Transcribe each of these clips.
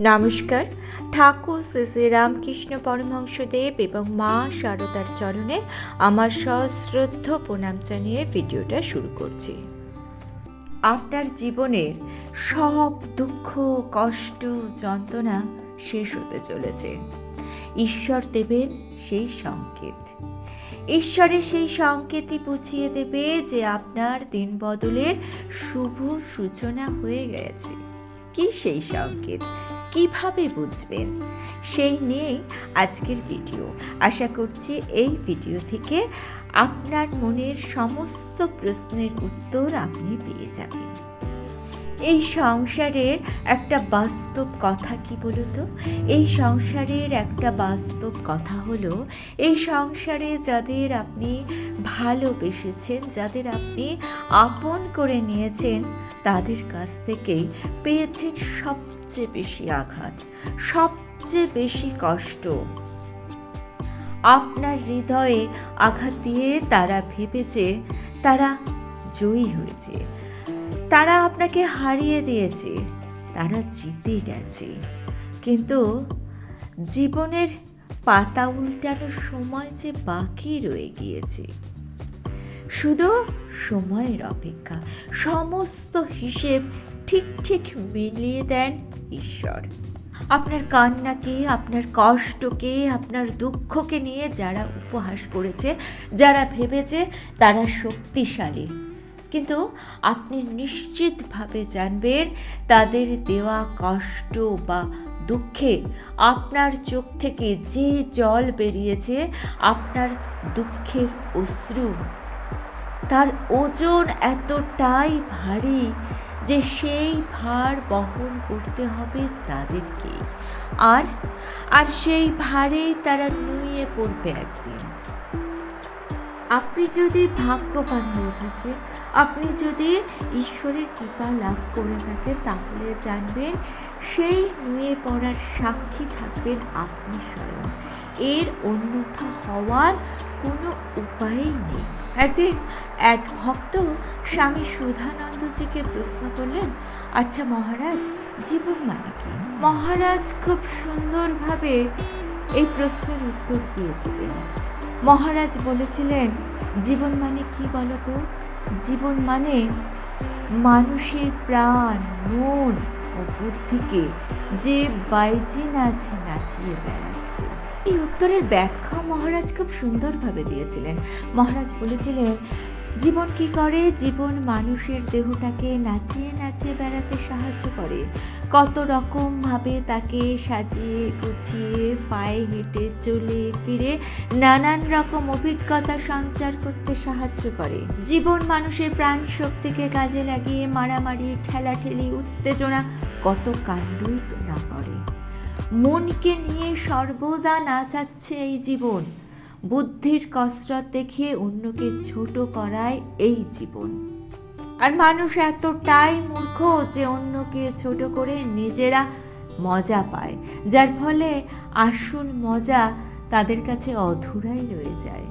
নমস্কার। ঠাকুর শ্রী শ্রী রামকৃষ্ণ পরমহংসদেব এবং মা শারদার চরণে আমার সশ্রদ্ধ প্রণাম জানিয়ে ভিডিওটা শুরু করছি। আপনার জীবনের সব দুঃখ, কষ্ট, যন্ত্রণা শেষ হতে চলেছে। ঈশ্বর দেবেন সেই সংকেত। ঈশ্বরের সেই সংকেতই বুঝিয়ে দেবে যে আপনার দিন বদলের শুভ সূচনা হয়ে গেছে। কি সেই সংকেত? কীভাবে বুঝবেন? সেই নিয়ে আজকের ভিডিও। আশা করছি এই ভিডিও থেকে আপনার মনের সমস্ত প্রশ্নের উত্তর আপনি পেয়ে যাবেন। এই সংসারের একটা বাস্তব কথা কি বলতো? এই সংসারের একটা বাস্তব কথা হলো, এই সংসারে যাদের আপনি ভালোবেসেছেন, যাদের আপনি আপন করে নিয়েছেন তাদের কাছ থেকেই পেয়েছেন সবচেয়ে বেশি আঘাত, সবচেয়ে বেশি কষ্ট। আপনার হৃদয়ে আঘাত দিয়ে তারা ভেবেছে তারা জয়ী হয়েছে, তারা আপনাকে হারিয়ে দিয়েছে, তারা জিতে গেছে। কিন্তু জীবনের পাতা উল্টানোর সময় যে বাকি রয়ে গিয়েছে শুধু সময়ের অপেক্ষা। সমস্ত হিসেব ঠিক ঠিক মিলিয়ে দেন ঈশ্বর। আপনার কান্নাকে, আপনার কষ্টকে, আপনার দুঃখকে নিয়ে যারা উপহাস করেছে, যারা ভেবেছে তারা শক্তিশালী। কিন্তু আপনি নিশ্চিতভাবে জানবেন তাদের দেওয়া কষ্ট বা দুঃখে আপনার চোখ থেকে যে জল বেরিয়েছে, আপনার দুঃখের অশ্রু তার ওজন এতটাই ভারী যে সেই ভার বহন করতে হবে তাদেরকেই আর আর সেই ভারেই তারা নুয়ে পড়বে একদিন। আপনি যদি ভাগ্যবান হয়ে থাকেন, আপনি যদি ঈশ্বরের কৃপা লাভ করে থাকেন, তাহলে জানবেন সেই নুয়ে পড়ার সাক্ষী থাকবেন আপনি স্বয়ং। এর অন্যথা হওয়ার কোনো উপায়ই নেই। একদিন এক ভক্ত স্বামী সুধানন্দজিকে প্রশ্ন করলেন আচ্ছা মহারাজ, জীবন মানে কি? মহারাজ খুব সুন্দরভাবে এই প্রশ্নের উত্তর দিয়েছিলেন মহারাজ বলেছিলেন, জীবন মানে কি বলতো? জীবন মানে মানুষের প্রাণ, মন ও বুদ্ধিকে যে বাইজি নাচ নাচিয়ে বেড়াচ্ছে। এই উত্তরের ব্যাখ্যা মহারাজ খুব সুন্দরভাবে দিয়েছিলেন। মহারাজ বলেছিলেন জীবন কি করে? জীবন মানুষের দেহটাকে নাচিয়ে নাচিয়ে বেড়াতে সাহায্য করে। কত রকমভাবে তাকে সাজিয়ে, গুছিয়ে, পায়ে হেঁটে, চলে ফিরে নানান রকম অভিজ্ঞতা সঞ্চার করতে সাহায্য করে। জীবন মানুষের প্রাণ শক্তিকে কাজে লাগিয়ে মারামারি, ঠেলাঠেলি, উত্তেজনা কত কাণ্ডই না করে। মনকে নিয়ে সর্বদা নাচাচ্ছে এই জীবন। বুদ্ধির কসরত দেখিয়ে অন্যকে ছোট করায় এই জীবন। আর মানুষ এতটাই মূর্খ যে অন্যকে ছোট করে নিজেরা মজা পায়, যার ফলে আসল মজা তাদের কাছে অধুরাই রয়ে যায়।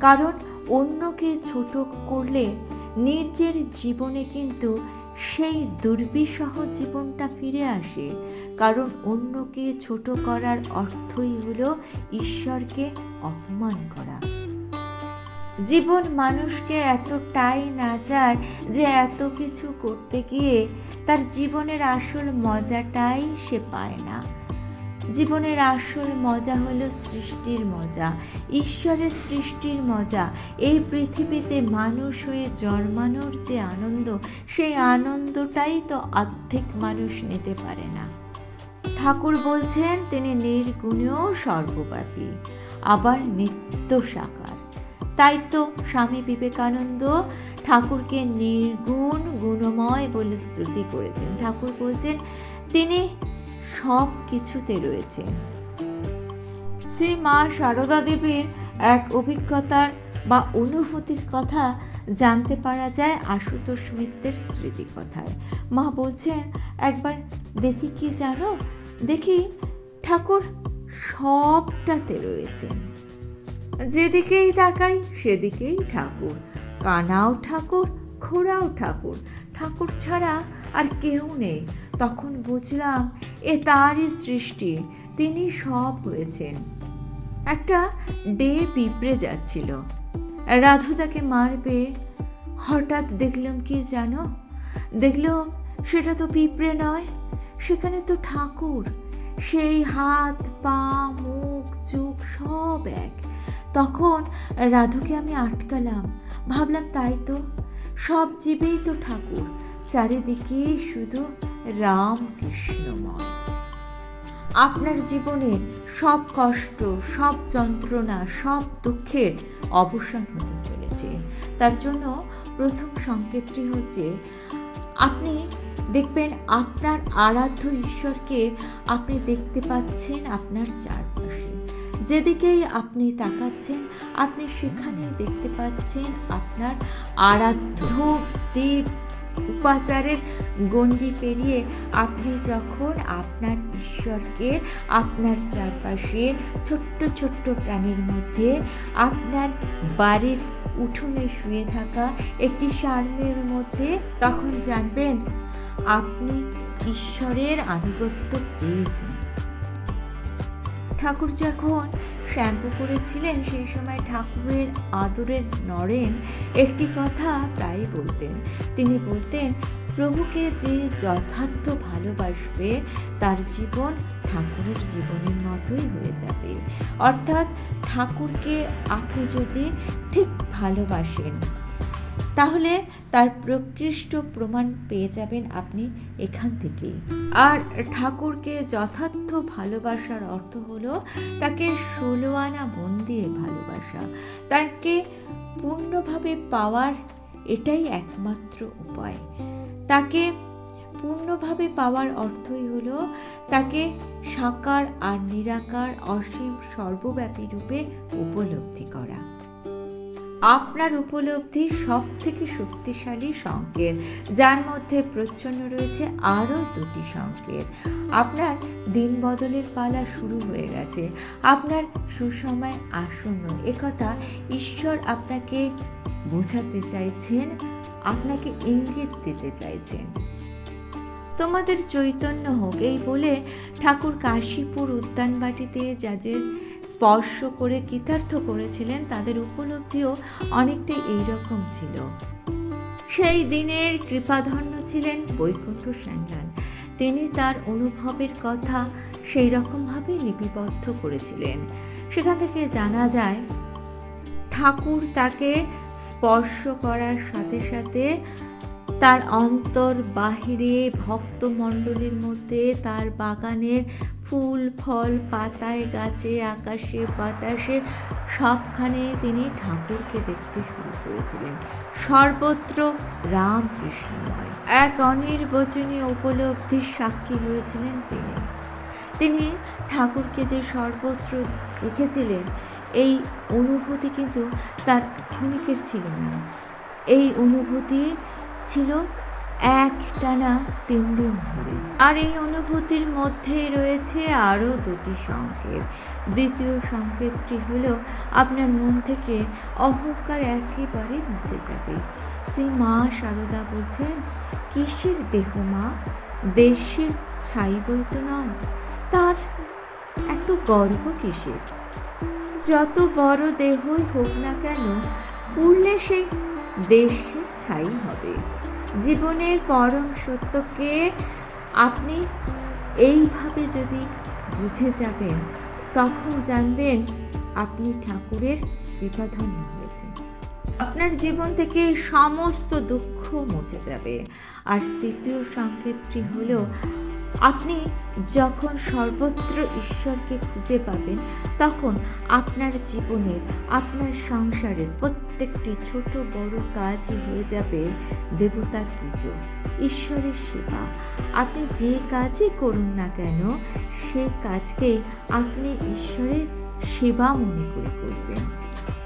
কারণ অন্যকে ছোট করলে নিজের জীবনে কিন্তু সেই দুর্বিষহ জীবনটা ফিরে আসে। কারণ অন্যকে ছোট করার অর্থই হলো ঈশ্বরকে অপমান করা। জীবন মানুষকে এতটাই নাচায় যে এত কিছু করতে গিয়ে তার জীবনের আসল মজাটাই সে পায় না। জীবনের আসল মজা হলো সৃষ্টির মজা, ঈশ্বরের সৃষ্টির মজা। এই পৃথিবীতে মানুষ হয়ে জন্মানোর যে আনন্দ, সেই আনন্দটাই তো অর্ধেক মানুষ নিতে পারে না। ঠাকুর বলছেন, তিনি নির্গুণেও সর্বব্যাপী, আবার নিত্য সাকার। তাই তো স্বামী বিবেকানন্দ ঠাকুরকে নির্গুণ, গুণময় বলে স্তুতি করেছেন। ঠাকুর বলছেন, তিনি সব কিছুতে রয়েছে। শ্রী মা সারদা দেবীর এক অভিজ্ঞতার বা অনুভূতির কথা জানতে পারা যায় আশুতোষ মিত্রের স্মৃতি কথায়। মা বলছেন, একবার দেখি কি জানো? দেখি ঠাকুর সবটাতে রয়েছেন যেদিকেই তাকাই, সেদিকেই ঠাকুর। কানাও ঠাকুর, খোড়াও ঠাকুর। ঠাকুর ছাড়া আর কেউ নেই। তখন বুঝলাম এ তারই সৃষ্টি। তিনি সব হয়েছেন। একটা ডে পিঁপড়ে যাচ্ছিল। রাধু তাকে মারবে হঠাৎ দেখলাম কি জানো? দেখলাম সেটা তো পিঁপড়ে নয়, সেখানে তো ঠাকুর। সেই হাত, পা, মুখ, চোখ সব এক। তখন রাধুকে আমি আটকালাম। ভাবলাম তাই তো, সব জীবেই তো ঠাকুর। চারিদিকে শুধু রাম কৃষ্ণময় আপনার জীবনের সব কষ্ট, সব যন্ত্রণা, সব দুঃখের অবসান হতে চলেছে। তার জন্য প্রথম সংকেতটি হচ্ছে, আপনি দেখবেন আপনার আরাধ্য ঈশ্বরকে আপনি দেখতে পাচ্ছেন আপনার চারপাশে। যেদিকেই আপনি তাকাচ্ছেন, আপনি সেখানেই দেখতে পাচ্ছেন আপনার আরাধ্য দেব। উপাচারের গণ্ডি পেরিয়ে আপনি যখন আপনার ঈশ্বরকে, আপনার চারপাশে ছোট্ট ছোট্ট প্রাণীর মধ্যে আপনার বাড়ির উঠোনে শুয়ে থাকা একটি সার্মের মধ্যে তখন জানবেন, আপনি ঈশ্বরের আনুগত্য পেয়েছেন। ঠাকুর যখন শ্যাম্পু করেছিলেন সেই সময় ঠাকুরের আদরের নরেন একটি কথা প্রায় বলতেন। তিনি বলতেন, প্রভুকে যে যথার্থ ভালোবাসবে, তার জীবন ঠাকুরের জীবনের মতোই হয়ে যাবে। অর্থাৎ ঠাকুরকে আপনি যদি ঠিক ভালোবাসেন তাহলে তার প্রকৃষ্ট প্রমাণ পেয়ে যাবেন আপনি এখান থেকেই। আর ঠাকুরকে যথার্থ ভালোবাসার অর্থ হলো তাকে ষোলো আনা মন দিয়ে ভালোবাসা। তাকে পূর্ণভাবে পাওয়ার এটাই একমাত্র উপায়। তাকে পূর্ণভাবে পাওয়ার অর্থই হল তাকে সাকার আর নিরাকার অসীম সর্বব্যাপী রূপে উপলব্ধি করা। আপনার উপলব্ধি সব থেকে শক্তিশালী সংকেত। যার মধ্যে প্রচ্ছন্ন রয়েছে আরও দুটি সংকেত। আপনার দিন বদলের পালা শুরু হয়ে গেছে। আপনার সুসময় আসন্ন। একথা ঈশ্বর আপনাকে বোঝাতে চাইছেন, আপনাকে ইঙ্গিত দিতে চাইছেন। তোমাদের চৈতন্য হোক, এই বলে ঠাকুর কাশীপুর উদ্যানবাটিতে যাদের স্পর্শ করে কৃতার্থ করেছিলেন, তাদের উপলব্ধিও অনেকটাই এইরকম ছিল। সেই দিনের কৃপাধন্য ছিলেন বৈকুণ্ঠ স্যান্ডাল তিনি তার অনুভবের কথা সেই রকমভাবেই লিপিবদ্ধ করেছিলেন। সেখান থেকে জানা যায়, ঠাকুর তাকে স্পর্শ করার সাথে সাথে তার অন্তর বাহিরে ভক্তমণ্ডলীর মধ্যে তার বাগানের ফুল, ফল, পাতায়, গাছে, আকাশে, বাতাসে সবখানে তিনি ঠাকুরকে দেখতে শুরু করেছিলেন। সর্বত্র রামকৃষ্ণময়। এক অনির্বচনীয় উপলব্ধির সাক্ষী হয়েছিলেন তিনি। তিনি ঠাকুরকে যে সর্বত্র দেখেছিলেন, এই অনুভূতি কিন্তু তার ক্ষণিকের ছিল না। এই অনুভূতি ছিল এক টানা তিন দিন ধরে। আর এই অনুভূতির মধ্যে রয়েছে আরও দুটি সংকেত। দ্বিতীয় সংকেতটি হলো, আপনার মন থেকে অহংকার একেবারে মুছে যাবে। শ্রী মা সারদা বলছেন, কিসের দেহ মা? দেশের ছাই বইতো নয়। তার এত গর্ব কিসের? যত বড় দেহই হোক না কেন, পুড়লে সেই দেশের ছাই হবে। জীবনের পরম সত্যকে আপনি এইভাবে যদি বুঝে যাবেন, তখন জানবেন আপনি ঠাকুরের কৃপাধন্য হয়েছে আপনার জীবন থেকে সমস্ত দুঃখ মুছে যাবে। আর তৃতীয় সংকেতটি হলো আপনি যখন সর্বত্র ঈশ্বরকে খুঁজে পাবেন, তখন আপনার জীবনের, আপনার সংসারের প্রত্যেকটি ছোট বড় কাজই হয়ে যাবে দেবতার পুজো, ঈশ্বরের সেবা। আপনি যে কাজই করুন না কেন সে কাজকেই আপনি ঈশ্বরের সেবা মনে করে করবেন।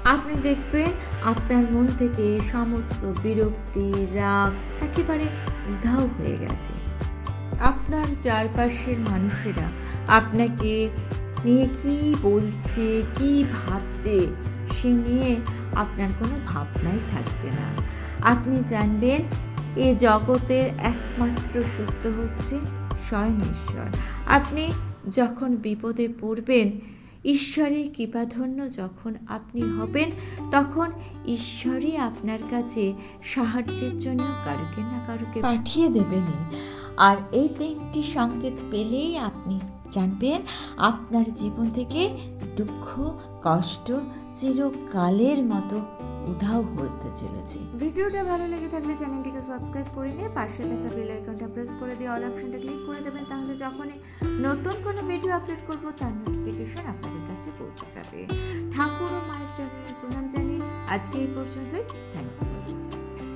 আপনি দেখবেন আপনার মন থেকে সমস্ত বিরক্তি, রাগ একেবারে উধাও হয়ে গেছে। আপনার চারপাশের মানুষেরা আপনাকে নিয়ে কি বলছে, কি ভাবছে, সে নিয়ে আপনার কোনো ভাবনাই থাকবে না। আপনি জানবেন, এ জগতের একমাত্র সত্য হচ্ছে স্বয়ং ঈশ্বর আপনি যখন বিপদে পড়বেন, ঈশ্বরের কৃপাধন্য যখন আপনি হবেন, তখন ঈশ্বরই আপনার কাছে সাহায্যের জন্য কারুকে না কারুকে পাঠিয়ে দেবেনই। আর এই তিনটি সংকেত পেলেই আপনি জানবেন আপনার জীবন থেকে দুঃখ, কষ্ট চিরকালের মতো উধাও হতে চলেছে। ভিডিওটা ভালো লেগে থাকলে চ্যানেলটিকে সাবস্ক্রাইব করে নিয়ে পাশে থাকা বেল আইকনটা প্রেস করে দিয়ে অল অপশনটা ক্লিক করে দেবেন, তাহলে যখনই নতুন কোনো ভিডিও আপলোড করব, তার নোটিফিকেশন আপনাদের কাছে পৌঁছে যাবে। ঠাকুর ও মায়ের জন্য প্রণাম জানিয়ে আজকে এই পর্যন্তই। Thanks for